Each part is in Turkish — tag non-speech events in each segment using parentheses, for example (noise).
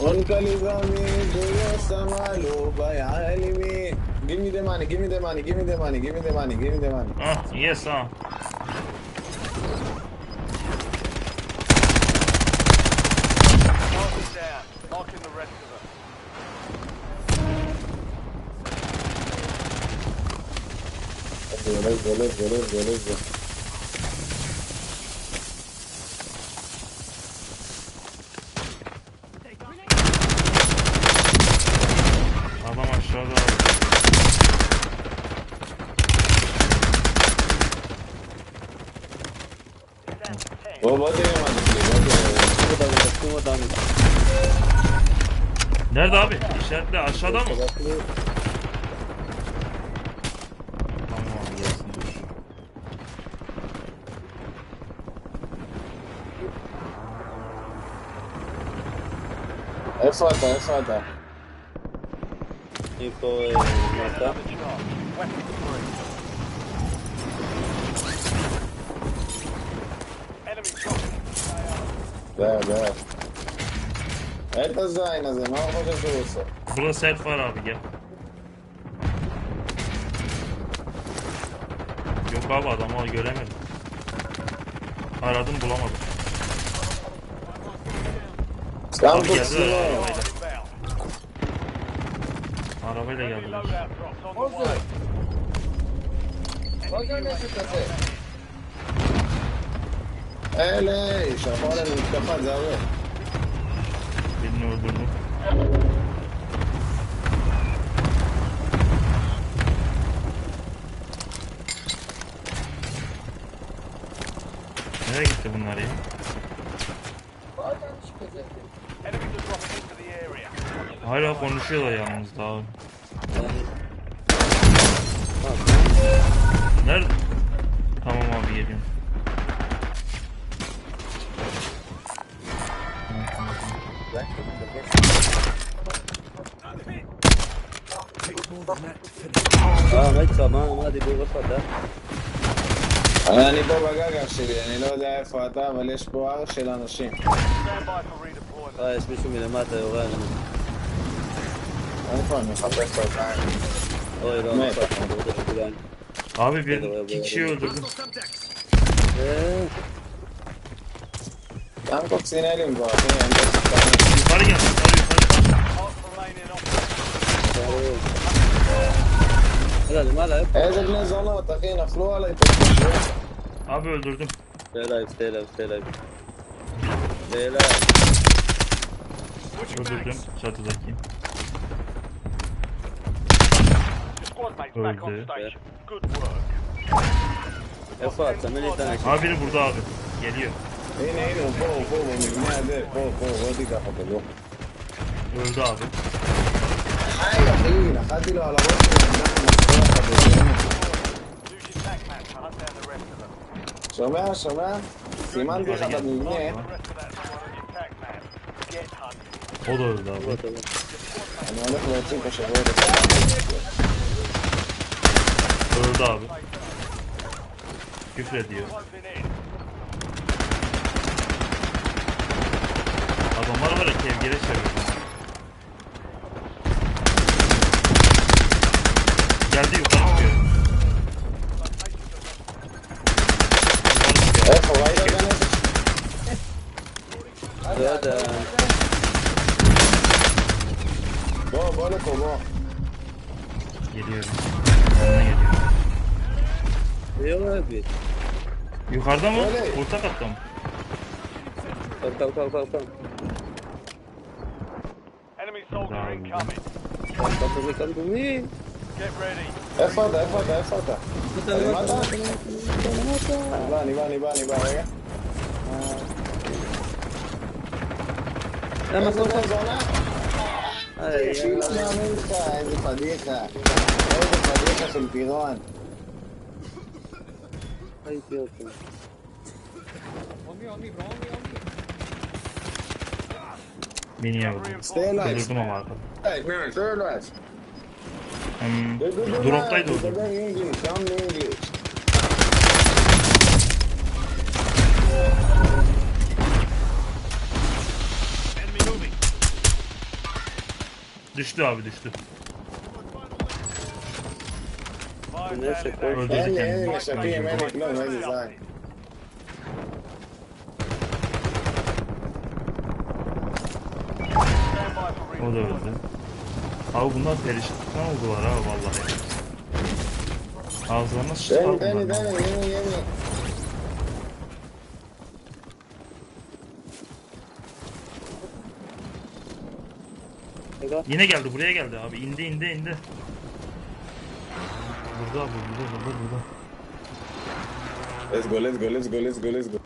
Ligami, duyuyorsa maluba ya halimi. Give me the money, give me the money, give me the money, give me the money, give me the money. Ah yes ha. Target down. Marking the rest of them. Let's go, let's go, let's go, let's go. Baba diyemedik, baba diyemedik. Nerede abi? İşaretle aşağıda mı? Tamam abi gelsin dur. Efata, efata. Ver ver. Herkes de aynı zaman. Ne yapacağız olursa. Buna set var abi gel. Yok abi adamı göremedim. Aradım bulamadım. Sen Abi geldi tutsun arabayla. oğlum. Arabayla geldiler. Reload out drops on the way. Bakın ne sıkıntı. Hele şafalar kapat abi. Birini öldürdüm. Nereye gitti bunlar ya? Hala konuşuyorlar yalnız daha. Nerede? Tamam abi geliyorum. מה הדיבור איפה אתה? אני פה בגגה שלי, אני לא יודע איפה אתה, אבל יש פה הר של אנשים. Stand by for redeployment. אה, יש מישהו מלמטה יורה עלינו. איפה אני מחפש אותך? אוי, לא, מת. לא אכפת, אני רוצה שכולם. Abi bir iki kişiyi öldürdüm. אה, גם קוקסינלים פה, אחי, אני לא שחקן. Yukarı gel, yukarı yukarı. لا لماذا هذا المزالات اخي نخلوها لا Abi öldürdüm. Stay alive, stay alive, stay alive. Stay alive. Öldürdüm çatıdaki. Squad mate back on Öldü. station. Good work. Efa, samimi tane. Abi biri burada abi. Geliyor. هنا هنا فوق فوق من البناء ده فوق فوق هذيك اخذ الوقت Öldü abi. هاي يا اخي اخذ له على وجهه Şömer, Şömer. Siman diye adam yine. O da öldü abi. Evet, evet. Ananı kılaçın koşa bu arada. Öldü abi. Küfür ediyor. Adamlar var ya kevgire çeviriyor. geldi yukarı çıkıyor. Hop olayda ben hadi. Ya da. Bo bo ne komo. Geliyorum. Yanına geliyorum. Eyvallah abi. Yukarıda mı? Öyle. Orta katta mı? Tamam tamam tamam tamam. tamam. Enemy soldier incoming. Tamam tamam tamam tamam. Get ready. É foda, é foda, é foda. Tá me matando. Bani, bani, bani, bani. É, mas não tá zona. Aí, é de padeca. É de padeca, sem pirón. Aí, teu, teu. Homem, homem, bro, homem, homem. Mini out. Stay alive. Stay alive. Stay alive. Hmm. Droptaydı o da. Düştü abi düştü. Öldürdü kendini. O da öldü. Abi bunlar perişan oldular ha vallahi. Ağızlarına sıçtı abi Danny, bunlar. Danny, yeni, yeni. Ega. Yine geldi buraya geldi abi. İndi indi indi. Burada abi burada burada burada. Let's go, let's go, let's go, let's go, let's go.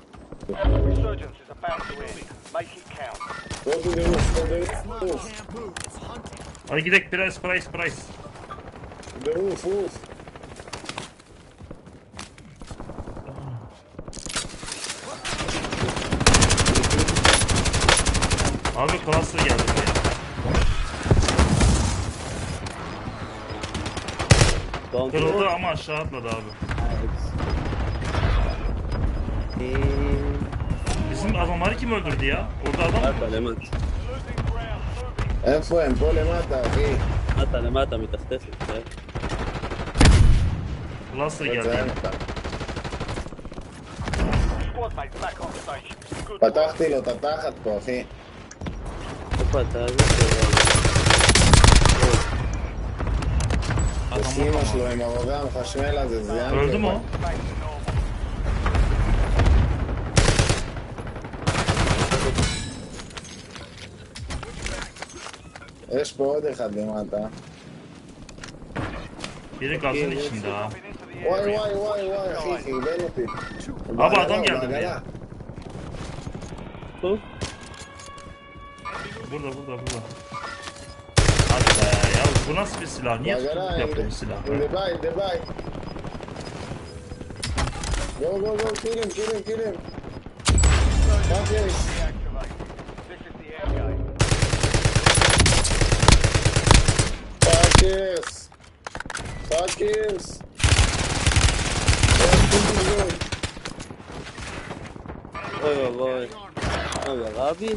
Resurgence is about to end. Make it count. Go to the roof, go to the roof. Hadi gidelim price price price. Roof, roof. Abi cluster geldi buraya. Down to Kırıldı ama aşağı atladı abi. Bizim adamları kim öldürdü ya? Orada adam mı? Mata. איפה הם? פה למטה, אחי. למטה, למטה, מתחתיך. כן. לא סריגל. פתחתי לו את התחת פה, אחי. איפה אתה? איזה שלו עם הרוגע המחשמל הזה, זה ים. Έχει πότε χαντήματα. Biri gazın içinde ha. Vay vay vay vay. Hihi ben öpeyim. Abi adam geldi buraya. Dur. Burada burada burada. Hadi be ya bu nasıl bir silah? Niye tutukluk yaptı bu silah? Debay debay. Go go go kill him kill him kill him. Bak Cheers. Oy vallahi. Oy abi.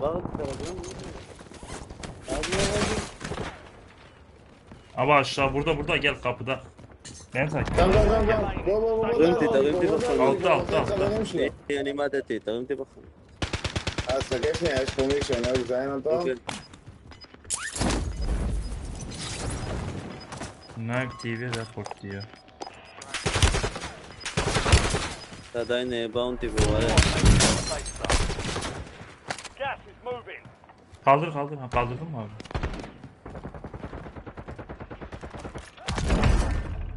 Bak Abi abi. Abi aşağı burada burada gel kapıda. Ben takip. Tamam tamam tamam. Baba baba. Ömte de ömte bakalım. Altta altta altta. Yani madde teyit ömte bakalım. Hasta geçme ya şu güzel anlatalım. Nerve TV report diyor. Da da yine bounty bu var. Kaldır kaldır. Ha, kaldırdın mı abi?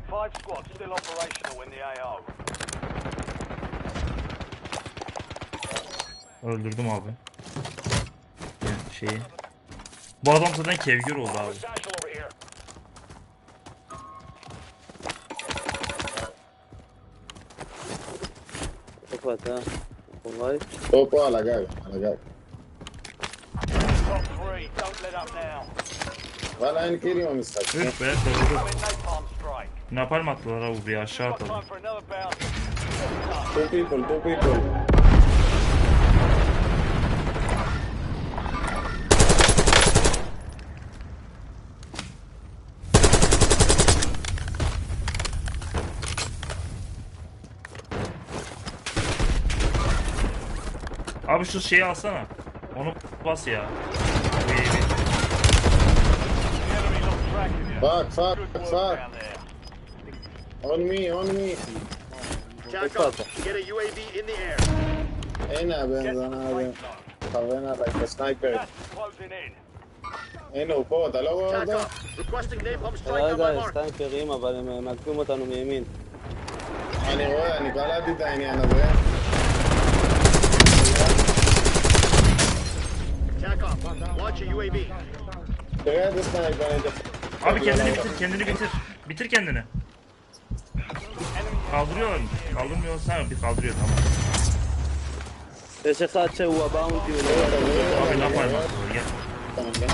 Five squads still operational in the AO. Öldürdüm abi. Yani şeyi. Bu adam zaten kevgir oldu abi. para atrás. Pongo ahí. Opa, a la calle, la calle. Top three, don't let up now. Valla aynı geliyor misal. Üf be, doğru. Ne yapar mı attılar abi. Two people, two people. Abi şu şeyi alsana. Onu bas ya. Fuck, fuck, fuck. On me, on me. Get a UAV in the air. Ain't happening, don't happen. Havana like a sniper. Closing in. אין לו פה, אתה לא רואה אותו? up. Requesting strike my כרגע mark. סטנקרים, אבל הם מעכבים אותנו מימין. אני רואה, אני קלטתי את העניין הזה. Back up. Launch a UAV. They're at this side, Brian. Abi kendini bitir, kendini bitir. Bitir kendini. Kaldırıyor. Kaldırmıyor sen bir kaldırıyor tamam. There's a touch of a bounty. Abi ne yapayım? Gel. Tamam gel.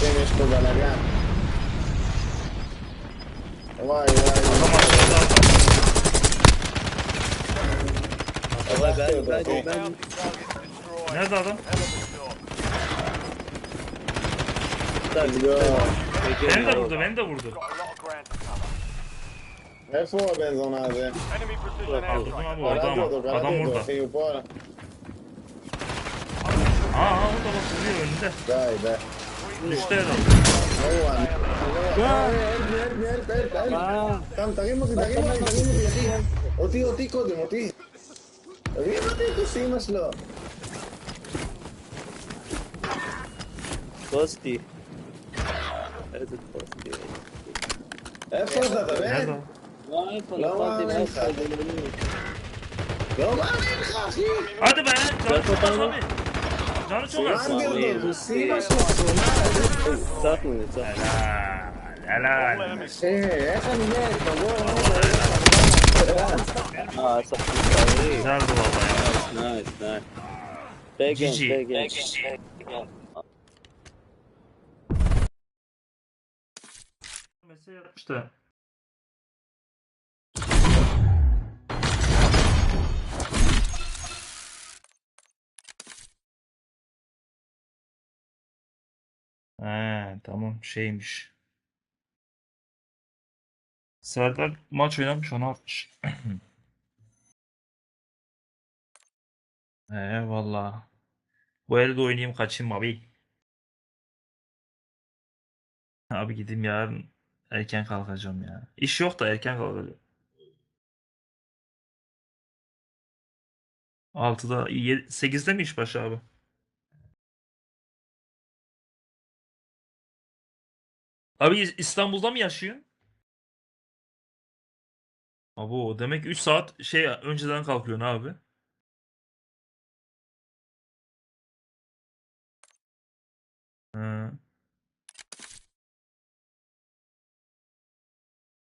Tienes toda la gana. Vay vay. Nerede adam? Beni de vurdu, beni de vurdu. Ne sola benziyorsun abi? Abi orada ama. Adam. Aa bak duruyor önünde. Vay be. Düştü taguemos, taguemos, taguemos, תביא לו את אימא שלו. פוסטי. איזה פוסטי. איפה אתה, באמת? לא, לא, לא מאמין לך. לא מאמין לך, אחי. אל תבעל, זרק אותנו. זרק אותנו. יאללה, יאללה. איך אני מת, תבוא. Aa, satma. Güzeldi valla ya. Nice, nice. Pegen, GG. pegen. Mesaj yapmış da. He tamam şeymiş. Serdar maç oynamış onu atmış. (clears throat) He valla. Bu elde oynayayım kaçayım abi. Abi gideyim yarın erken kalkacağım ya. İş yok da erken kalkacağım. 6'da 8'de mi iş başı abi? Abi İs- İstanbul'da mı yaşıyorsun? Abo demek 3 saat şey önceden kalkıyorsun abi. Hı.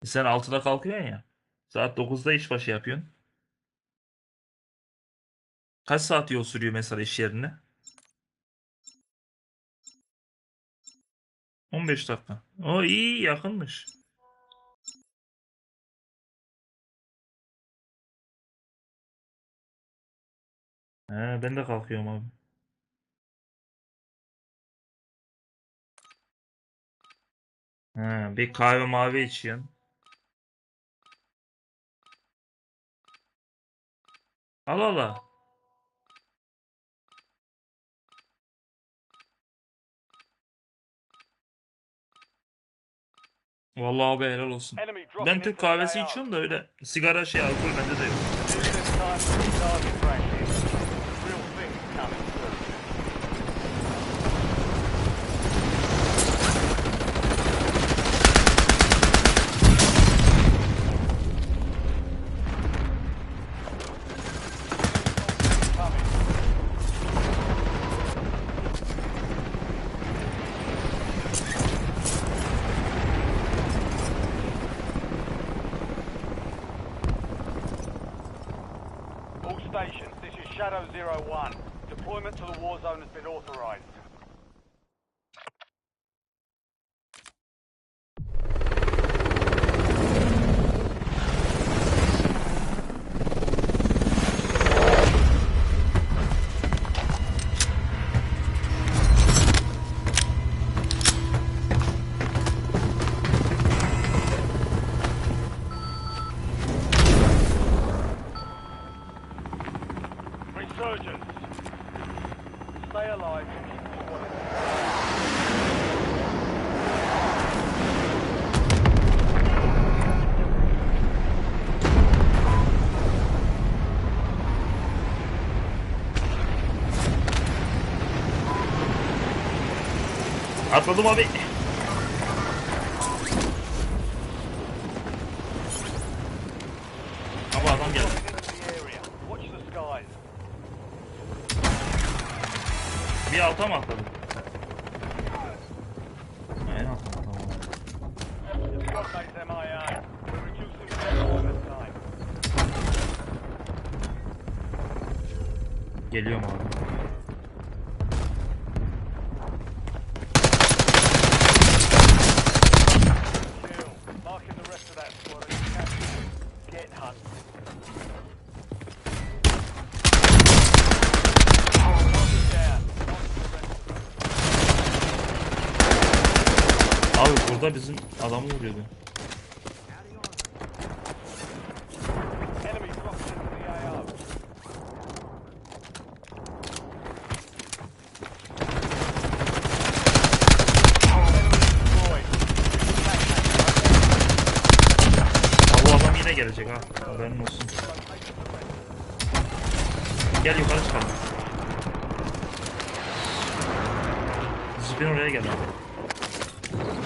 E Sen 6'da kalkıyorsun ya. Saat 9'da iş başı yapıyorsun. Kaç saat yol sürüyor mesela iş yerine? 15 dakika. O iyi yakınmış. He, ben de kalkıyorum abi. He, bir kahve mavi içiyorsun. Allah Allah. Vallahi abi helal olsun. Ben Türk kahvesi içiyorum da öyle sigara şey alkol bende de yok. Atladım abi. Abi adam geldi. Bir alta mı atladı? En alta mı? Tamam. Squad mates MIA. We're reducing their deployment time. Geliyorum abi. Kill. Marking the rest of that squad as you capture them. Get hunt. Burada bizim adamı vuruyordu. Bu adam yine gelecek ha. Haberin olsun. Gel yukarı çıkalım. Zipin oraya gel abi.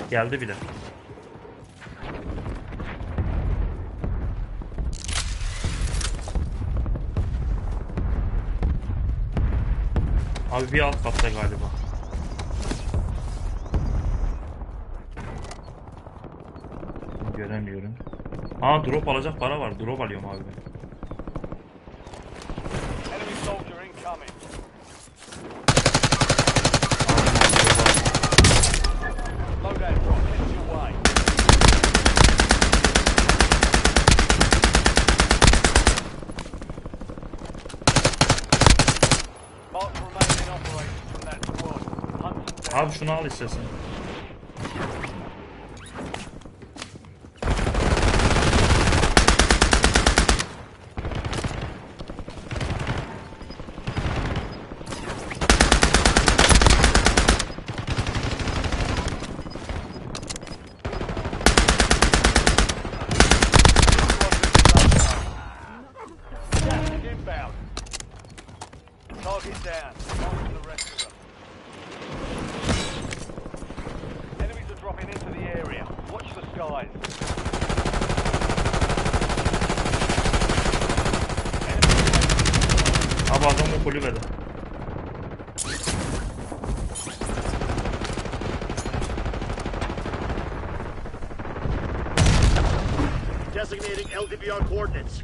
Geldi bile. Abi bir alt katta galiba. Göremiyorum. Aa drop alacak para var. Drop alıyorum abi ben. Enemy soldier incoming. Loadout drop heading your way. Mark the remaining operators from that squad. Hunt them down. Abi şunu al istersen. Gas is inbound. Target down. On to the rest of them. Enemies are dropping into the area. Watch the skies. Enemy Abi adam o kulübede. LDBR coordinates.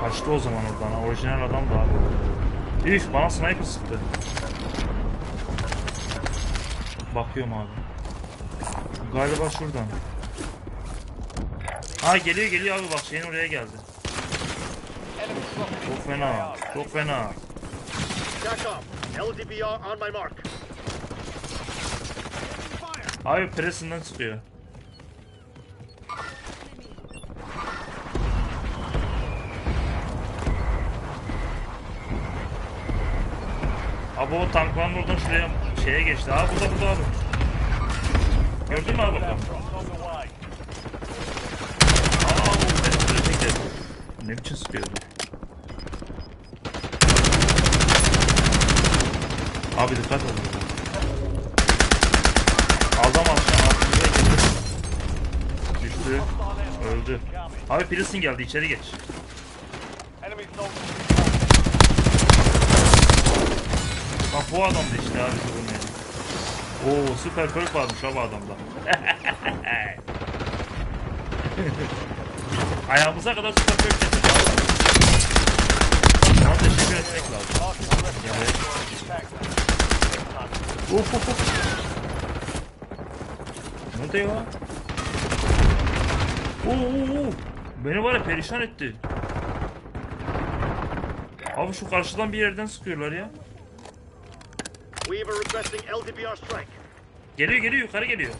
Kaçtı o zaman oradan. Orijinal adam da abi. Üf bana sniper sıktı. Bakıyorum abi. Galiba şuradan. Ha geliyor geliyor abi bak şeyin oraya geldi. Çok fena. Çok fena. LDBR on my mark. Abi presinden çıkıyor. Abi o tankların oradan şuraya şeye geçti. Abi burada burada abi. Gördün mü abi? Öldürecekler. Ne biçim sıkıyordu? Abi dikkat edin. Öldü. Abi Prison geldi içeri geç. Bak bu adam da işte abi bunun yani. Oo süper perk varmış abi adamda. (laughs) Ayağımıza kadar süper perk getirdi abi. Ona teşekkür etmek lazım. Evet. Uf uf uf. Ne diyor? Oo. Beni var ya perişan etti. Abi şu karşıdan bir yerden sıkıyorlar ya. Geliyor geliyor yukarı geliyor.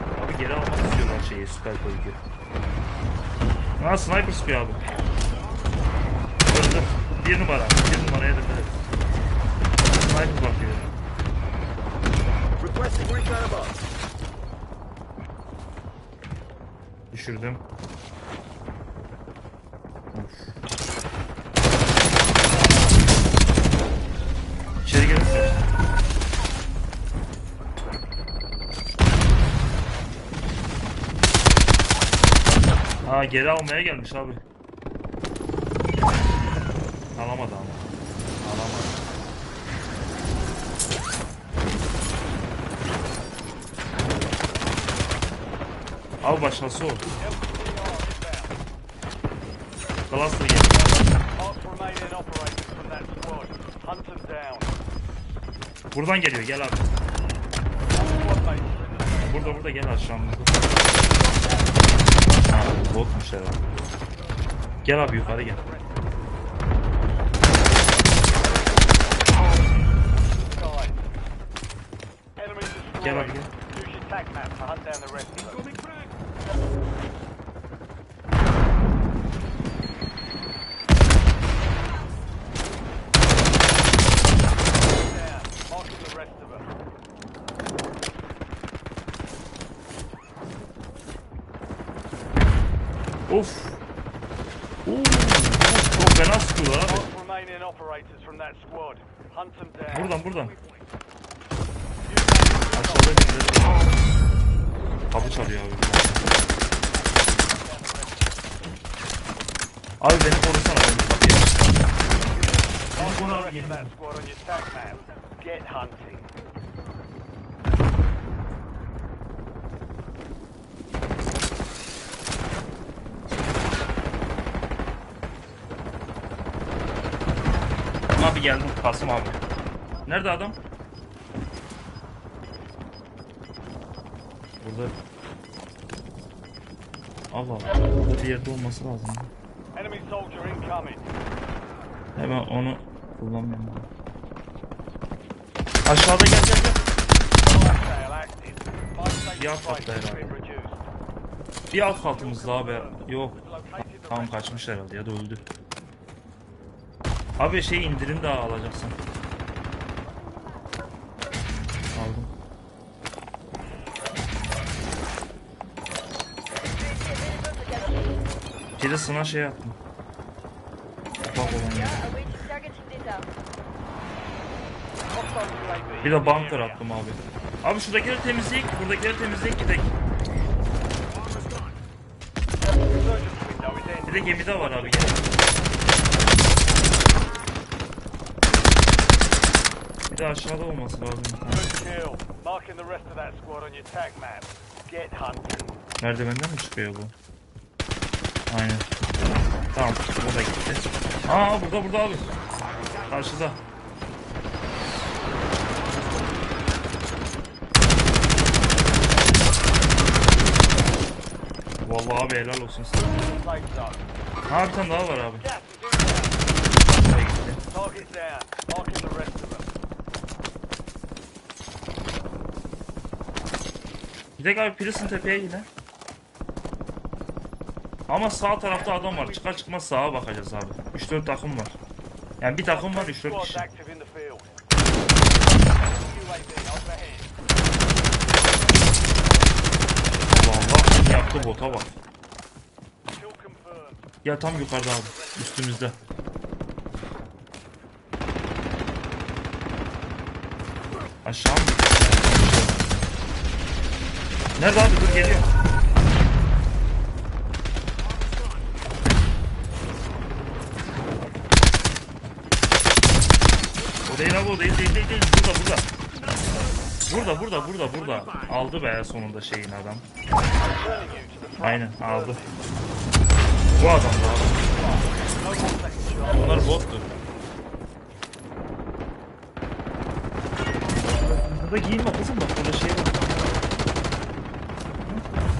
Abi geri almak istiyorlar şeyi koyucu. Ha sniper sıkıyor abi. Öldü. Bir numara. Bir numaraya da evet. Sniper bakıyor. Requesting recon above. Düşürdüm. Of. İçeri gelin. Ha geri almaya gelmiş abi. Alamadı ama. That squad. Hunt them down. Buradan geliyor gel abi. Burada burada gel aşağımızda. Botmuş herhalde. Gel abi yukarı gel. Gel abi gel. Use your tac map to hunt down the rest of them. Down. Marking the rest of them. Of. Oo, çok fena sıkıyor abi. Mark remaining operators from that squad. Hunt them down. Buradan buradan. Aşağıda birileri. Kapı çalıyor abi. Abi beni korusana bir kapıyı. Marking the rest of that squad on your tac map. Get hunting. Abi geldim Kasım abi. Nerede adam? Burada. Allah Allah. Burada bir yerde olması lazım. Enemy soldier incoming. Hemen onu kullanmıyorum. Aşağıda gel gel gel. Price patladı has herhalde. Bir alt altımızda abi. Yok. Tamam kaçmış herhalde ya da öldü. Abi şey indirim daha alacaksın. Aldım. Bir de sana şey yaptım. Bak olan UAV Bir de bunker attım abi. Abi şuradakileri temizleyip, buradakileri temizleyip gidelim. Bir de gemide var abi gel. Bir de aşağıda olması lazım. bir tane. Merdivenden mi çıkıyor bu? Aynen. Tamam bu da gitti. Aa burada burada abi. Karşıda. Vallahi abi helal olsun size. Ha bir tane daha var abi. Gas is inbound. Bu da gitti. Target down. Marking the rest of them. Gidek abi Prison tepeye yine. Ama sağ tarafta adam var. Çıkar çıkmaz sağa bakacağız abi. 3-4 takım var. Yani bir takım var 3-4 Squads kişi. Vallahi yaptı bota bak. Ya tam yukarıda abi. Üstümüzde. Aşağı mı? Nerede abi? Dur geliyor. O değil abi o değil değil değil değil. Burada burada. Burada burada burada burada. Aldı be sonunda şeyin adam. Aynen aldı. Bu adam da abi. Onlar bottu. Burada giyinme kızım bak burada şey var.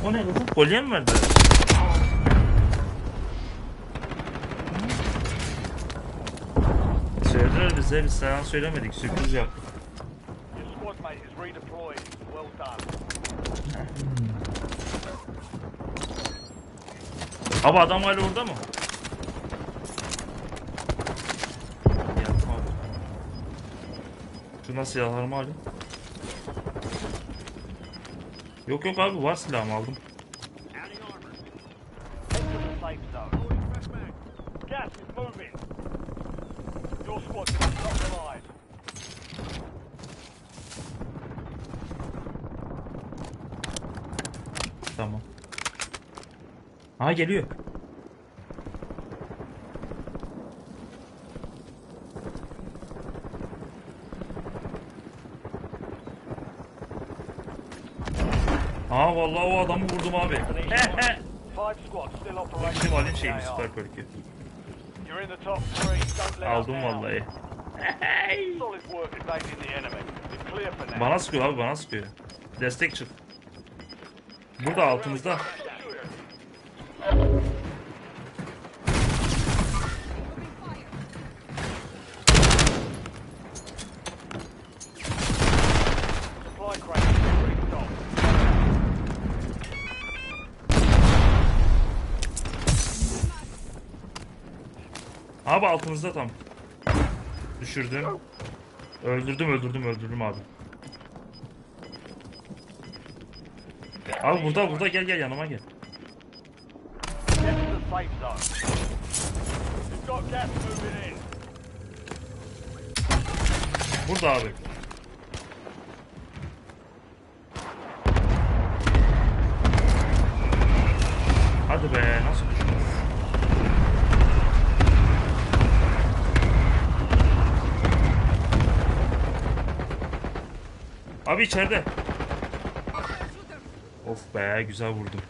O ne kızım? Kolye mi verdi? Söylediler bize biz sana söylemedik sürpriz yaptık. Abi adam hala orada mı? Geldim abi. Şuna silahlarımı alayım. Yok yok abi var silahımı aldım. Head to the safe zone. Gas is moving. Your squad is top alive. Tamam. Ha geliyor. Aa vallahi o adamı vurdum abi. Şimdi şeyimi AR. süper let Aldım vallahi. Bana sıkıyor abi bana sıkıyor. Destek çık. Burada altımızda. Abi altınızda tam. Düşürdüm. Öldürdüm öldürdüm öldürdüm abi. Abi burada burada gel gel yanıma gel. Get to the safe zone. You've got gas moving in. Burada abi. Hadi be nasıl düştün? Abi içeride. Of be güzel vurdum.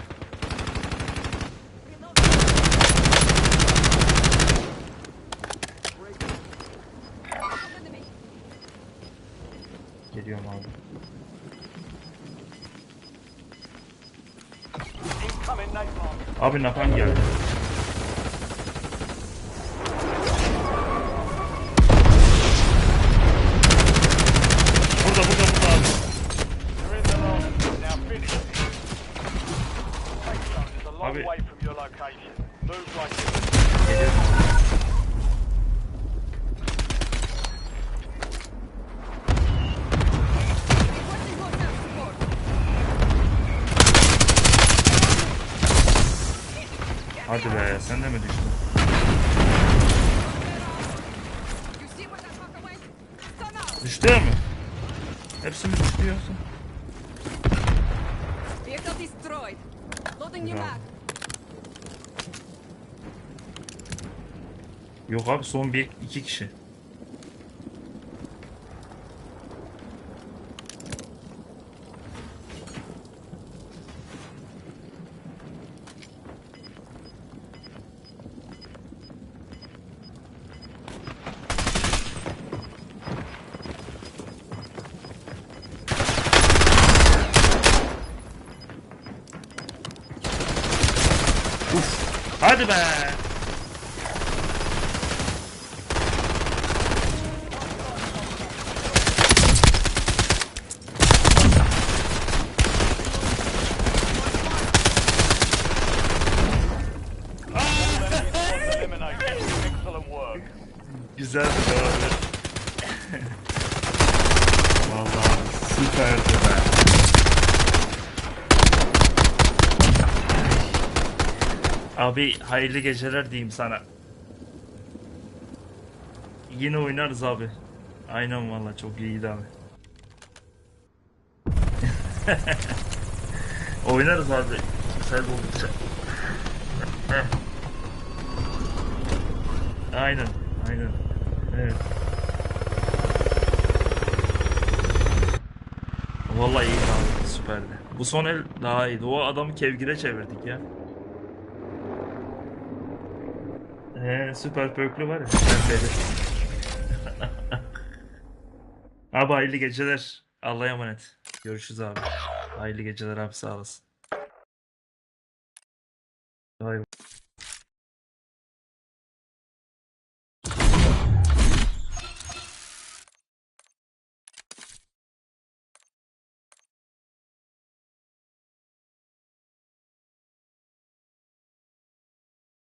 Geliyorum abi. Abi napalm geldi. Burada burada burada abi. You're in the last. Now finish it. Safe zone is a long Abi- way from your location. Move like you Geliyorum. Hadi be sen de mi düştün? Düştü mü? Hepsi mi düştü yoksa? Vehicle destroyed. Loading new Bravo. mag. Yok abi son bir iki kişi. Uf. Hadi be. eliminated. Excellent work. Güzel bir abi. Vallahi süperdi be. Abi hayırlı geceler diyeyim sana. Yine oynarız abi. Aynen valla çok iyiydi abi. (laughs) oynarız abi. Güzel oldukça. Aynen. Aynen. Evet. Vallahi iyiydi abi. Süperdi. Bu son el daha iyiydi. O adamı kevgire çevirdik ya. He, süper pörklü var ya. Abi hayırlı geceler. Allah'a emanet. Görüşürüz abi. Hayırlı geceler abi sağ olasın. Bay.